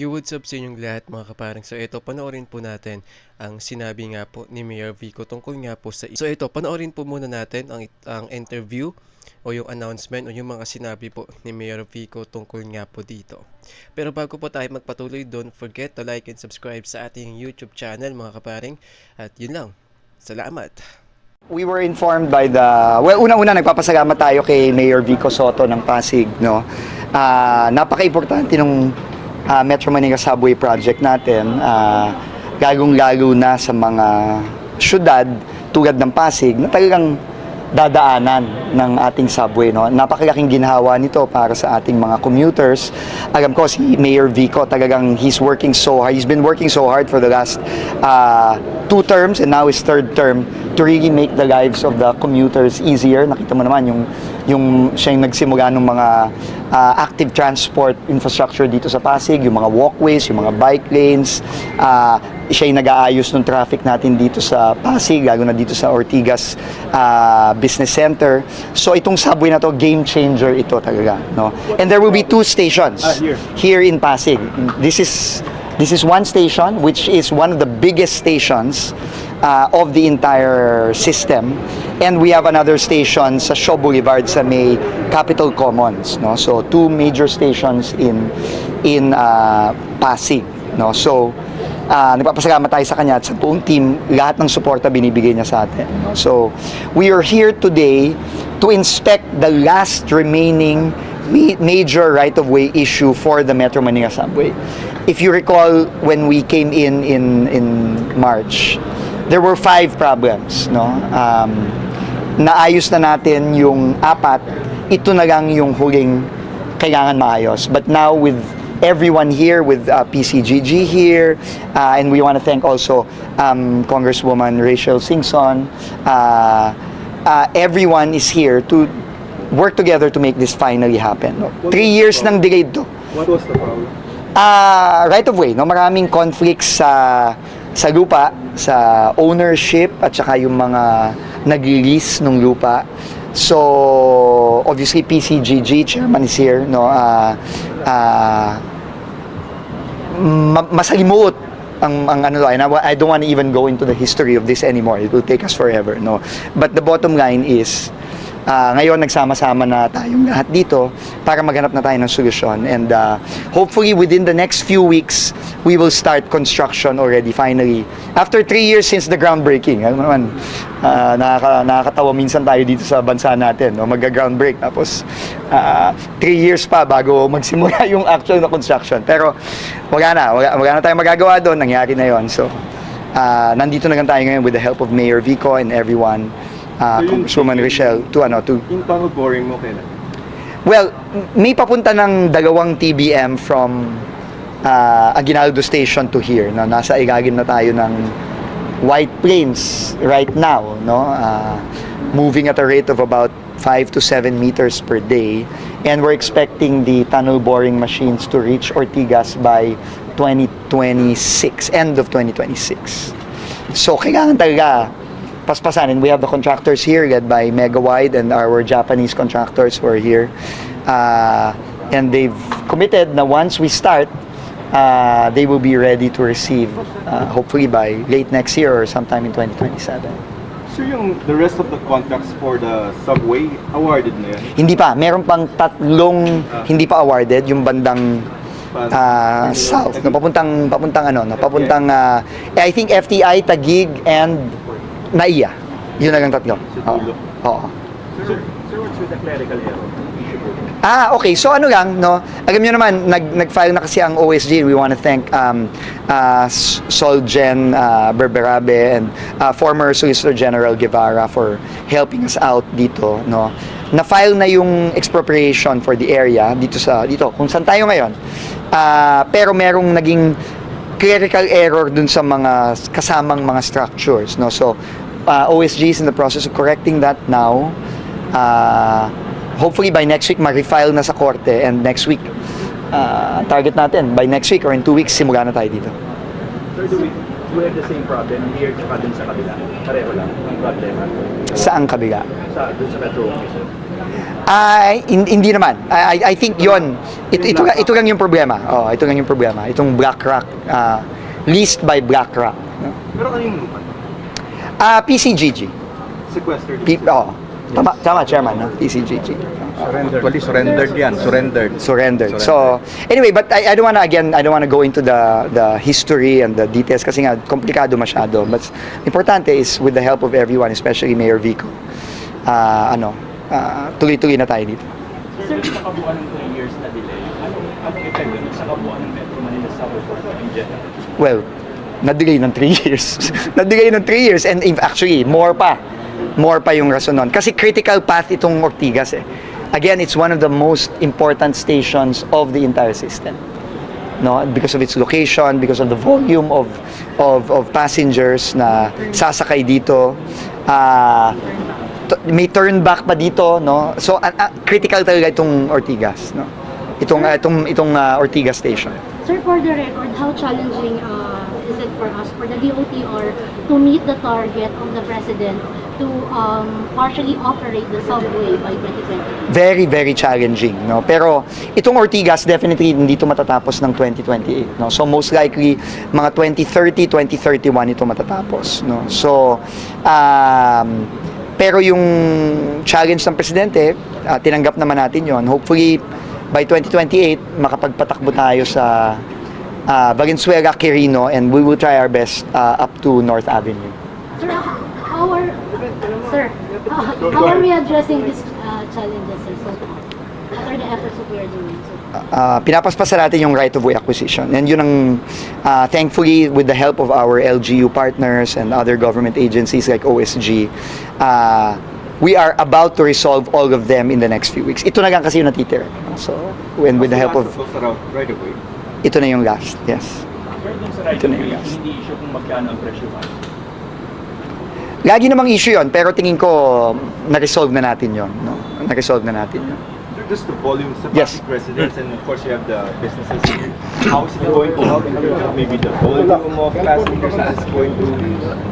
You what's up sa inyong lahat mga kaparang. So ito, panoorin po natin ang sinabi nga po ni Mayor Vico tungkol nga po sa... So ito, panoorin po muna natin ang, ang interview o yung announcement o yung mga sinabi po ni Mayor Vico tungkol nga po dito. Pero bago po tayo magpatuloy, don't forget to like and subscribe sa ating YouTube channel mga kaparing. At yun lang. Salamat! We were informed by the well una-una nagpapasalamat tayo kay Mayor Vico Soto ng Pasig no. Ah, napaka-importante nung ah, Metro Manila Subway project natin. Ah, gagong-lalo na sa mga syudad tulad ng Pasig na talagang dadaanan ng ating subway no. Napakalaking ginhawa nito para sa ating mga commuters. Alam ko si Mayor Vico talagang he's working so hard. He's been working so hard for the last ah, two terms and now his third term to really make the lives of the commuters easier. Nakita mo naman yung yung siya yung nagsimula ng mga ah, active transport infrastructure dito sa Pasig, yung mga walkways, yung mga bike lanes. ah, siya yung nag-aayos ng traffic natin dito sa Pasig, lalo na dito sa Ortigas ah, Business Center. So itong subway na to, game changer ito talaga. No? And there will be two stations here in Pasig. This is This is one station, which is one of the biggest stations uh, of the entire system. And we have another station sa Shaw Boulevard sa may Capitol Commons. No? So, two major stations in in uh, Pasig. No? So, uh, nagpapasalamat tayo sa kanya at sa buong team, lahat ng suporta binibigay niya sa atin. no? So, we are here today to inspect the last remaining ma- major right-of-way issue for the Metro Manila subway. If you recall, when we came in in in March, there were five problems, no? Um, naayos na natin yung apat, ito na lang yung huling kailangan maayos. But now with everyone here, with uh, PCGG here, uh, and we want to thank also um, Congresswoman Rachel Singson, uh, uh, everyone is here to work together to make this finally happen. No? Three years nang delayed to. What was the problem? Ah, right of way, no? Maraming conflicts sa sa lupa, sa ownership at saka yung mga nag-release ng lupa. So, obviously PCGG chairman is here, no? Ah, ah, ma- masalimuot ang, ang ano I, I don't want to even go into the history of this anymore. It will take us forever, no? But the bottom line is, ah, ngayon nagsama-sama na tayong lahat dito para maghanap na tayo ng solusyon. And ah, hopefully within the next few weeks, we will start construction already finally. After three years since the groundbreaking, alam naman, ah, nakaka, nakakatawa minsan tayo dito sa bansa natin, no? magga-groundbreak. Tapos, ah, three years pa bago magsimula yung actual na construction. Pero, wala na. Wala, wala na tayong magagawa doon. Nangyari na yon So, ah, nandito na lang tayo ngayon with the help of Mayor Vico and everyone, ah, So Congresswoman Rochelle, to ano, to Yung tunnel boring mo kailan? Well, may papunta ng dalawang TBM from uh, Aguinaldo Station to here. No? Nasa ilalim na tayo ng White Plains right now. No? Uh, moving at a rate of about 5 to 7 meters per day. And we're expecting the tunnel boring machines to reach Ortigas by 2026, end of 2026. So, kailangan talaga paspasan. And we have the contractors here led by Megawide and our Japanese contractors who are here. Uh, and they've committed na once we start, uh, they will be ready to receive uh, hopefully by late next year or sometime in 2027. So yung the rest of the contracts for the subway, awarded na yan? Hindi pa, meron pang tatlong hindi pa awarded, yung bandang uh, south, no, papuntang papuntang ano, no, papuntang uh, I think FTI, Tagig and Naiya. Yun na lang tatlo. Sa dulo. Oo. Sir, sir, what's with the clerical error? Ah, okay. So ano lang, no? Alam niyo naman, nag, nag-file na kasi ang OSG. We want to thank um, uh, Solgen uh, Berberabe and uh, former Solicitor General Guevara for helping us out dito, no? Na-file na yung expropriation for the area dito sa dito kung saan tayo ngayon. Ah, pero merong naging clerical error dun sa mga kasamang mga structures, no? So uh, OSG is in the process of correcting that now. Uh, hopefully by next week ma-refile na sa korte and next week uh, target natin by next week or in two weeks simula na tayo dito. Sir, do we, do we have the same problem here tsaka dun sa kabila? Pareho lang ang problema Saan kabila? sa, dun sa Metro Office. Ay, hin- hindi naman. I, I- I think yon ito, ito, ito lang yung problema. Oh, ito lang yung problema. Itong BlackRock, ah, leased by BlackRock. no? Pero kanino naman? Ah, PCGG. Sequestered. P, oh, tama, tama, chairman, no? PCGG. Surrendered. Actually, surrendered yan. Surrendered. surrendered. So, anyway, but I, I don't wanna, again, I don't wanna go into the the history and the details kasi nga, komplikado masyado. But importante is with the help of everyone, especially Mayor Vico, ah, ano, ah, tuloy-tuloy na tayo dito. Sir, sa kabuuan ng 3 years na delay, anong, anong epekto nun sa kabuuan ng Metro Manila Subway in general? Well, na-delay ng 3 years. na-delay ng 3 years and if actually, more pa. More pa yung rason nun. Kasi critical path itong Ortigas eh. Again, it's one of the most important stations of the entire system. No, because of its location, because of the volume of of, of passengers na sasakay dito. T- may turn back pa dito, no? So ah, ah, critical talaga itong Ortigas, no? Itong ah, itong itong ah, Ortigas station. Sir, for the record, how challenging uh, for us, for the DOTR, to meet the target of the President to um, partially operate the subway by 2020? very very challenging no? Pero itong Ortigas definitely hindi ito matatapos ng 2028 no? So most likely mga 2030 2031 ito matatapos no? So um, pero yung challenge ng presidente ah, tinanggap naman natin yon hopefully by 2028 makapagpatakbo tayo sa ah, Valenzuela Quirino and we will try our best ah, up to North Avenue Sir, how are, sir, how, how are we addressing these uh, challenges, sir, so far? What are the efforts that we are doing so uh, pinapaspasan natin yung right of way acquisition. And yun ang, uh, thankfully, with the help of our LGU partners and other government agencies like OSG, uh, we are about to resolve all of them in the next few weeks. Ito na lang kasi yung natitira. So, when with the help of, Right away. Ito na yung last, yes. Sir, dun sa right Ito na of yung last. hindi issue kung magkano ang presyo ba? Lagi namang issue yon pero tingin ko, na-resolve na natin yon no? Na-resolve na natin yun. Just the volume sa Yes. Residents and of course you have the businesses here. How is it going to help in terms of maybe the volume of passengers that is going to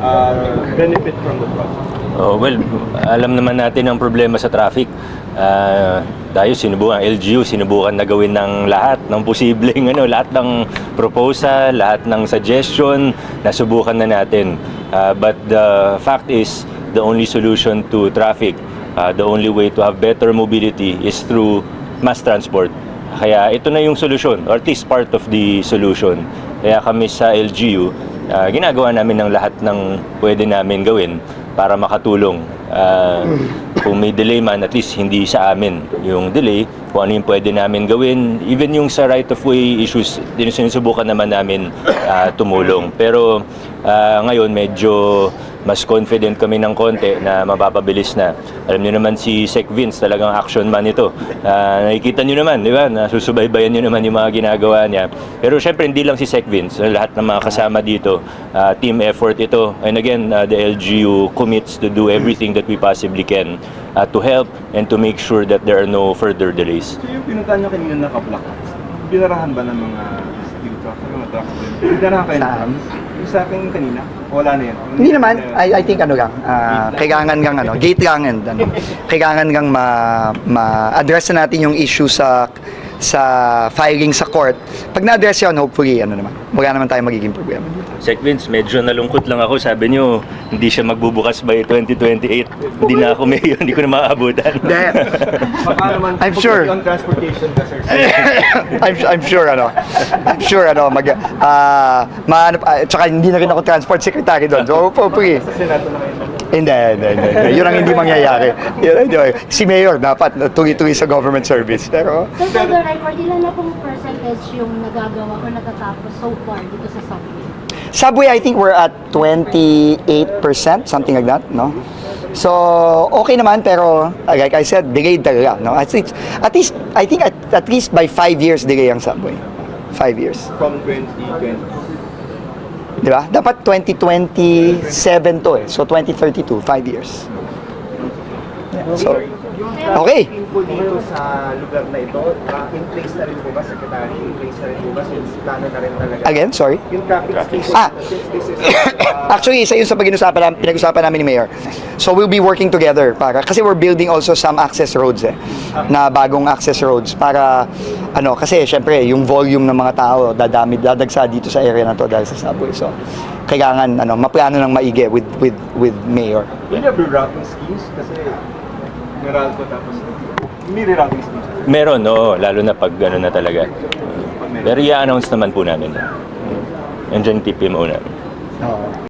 uh, benefit from the project? Oh, well, alam naman natin ang problema sa traffic. Ah, tayo sinubukan, LGU sinubukan na gawin ng lahat ng posibleng ano, lahat ng proposal, lahat ng suggestion, nasubukan na natin. Ah, but the fact is, the only solution to traffic, ah, the only way to have better mobility is through mass transport. Kaya ito na yung solusyon, or at least part of the solution. Kaya kami sa LGU, ah, ginagawa namin ng lahat ng pwede namin gawin para makatulong. Ah, kung may delay man, at least hindi sa amin yung delay. Kung ano yung pwede namin gawin. Even yung sa right-of-way issues, din sinusubukan naman namin ah, tumulong. Pero ah, ngayon, medyo mas confident kami ng konti na mapapabilis na. Alam niyo naman si Sec Vince, talagang action man ito. Ah, nakikita niyo naman, di ba? Nasusubaybayan niyo naman yung mga ginagawa niya. Pero syempre, hindi lang si Sec Vince. Lahat ng mga kasama dito, ah, team effort ito. And again, ah, the LGU commits to do everything that we possibly can ah, to help and to make sure that there are no further delays. So yung pinuntahan nyo kanina naka-block, binarahan ba ng mga mga trucks din? Binarahan kayo Saan? ng trucks? Yung sa akin kanina, wala na yan. Hindi naman, I, I think ano lang, ah, kailangan kang ano, gate lang and ano, kailangan kang ma, ma-address na natin yung issue sa sa filing sa court. Pag na-address yun, hopefully, ano naman, wala naman tayong magiging problema dito. Sec Vince, medyo nalungkot lang ako. Sabi niyo, hindi siya magbubukas by 2028. Hindi na ako mayor, hindi ko na maaabutan. Hindi. Baka naman, I'm sure. on transportation ka, sir. I'm, I'm sure ano. I'm sure ano mag ah ma uh, tsaka hindi na rin ako transport secretary doon. So hopefully Sa Senado na kayo. Hindi, hindi, hindi. Yun ang hindi mangyayari. Yun, hindi. Si Mayor dapat tuloy-tuloy sa government service. Pero Sir, for the record, ilan na pong percentage yung nagagawa o natatapos so far dito sa subway? Subway, I think we're at 28%, something like that, no? So, okay naman, pero uh, like I said, delayed talaga, no? At least, at least I think at, at least by five years delay ang Subway. Five years. From 2020. Di ba? Dapat 2027 to eh. So, 2032, five years. Yeah, so, Okay. Po dito sa lugar na ito, uh, in place na rin po ba, Secretary? In place na rin po ba since plano na rin talaga? Again, sorry. Yung traffic space, Ah. since this is uh, Actually, isa yun sa pag-inusapan namin, pinag-usapan namin ni Mayor. So we'll be working together para kasi we're building also some access roads eh, na bagong access roads para ano kasi syempre yung volume ng mga tao dadami dadagsa dito sa area na to dahil sa subway. So kailangan ano maplano ng maigi with with with Mayor. will there be routing schemes? Kasi Meralco tapos may rerouting. Meron, oo. Lalo na pag ano na talaga. Pero i-announce naman po namin. Nandiyan TPMO namin.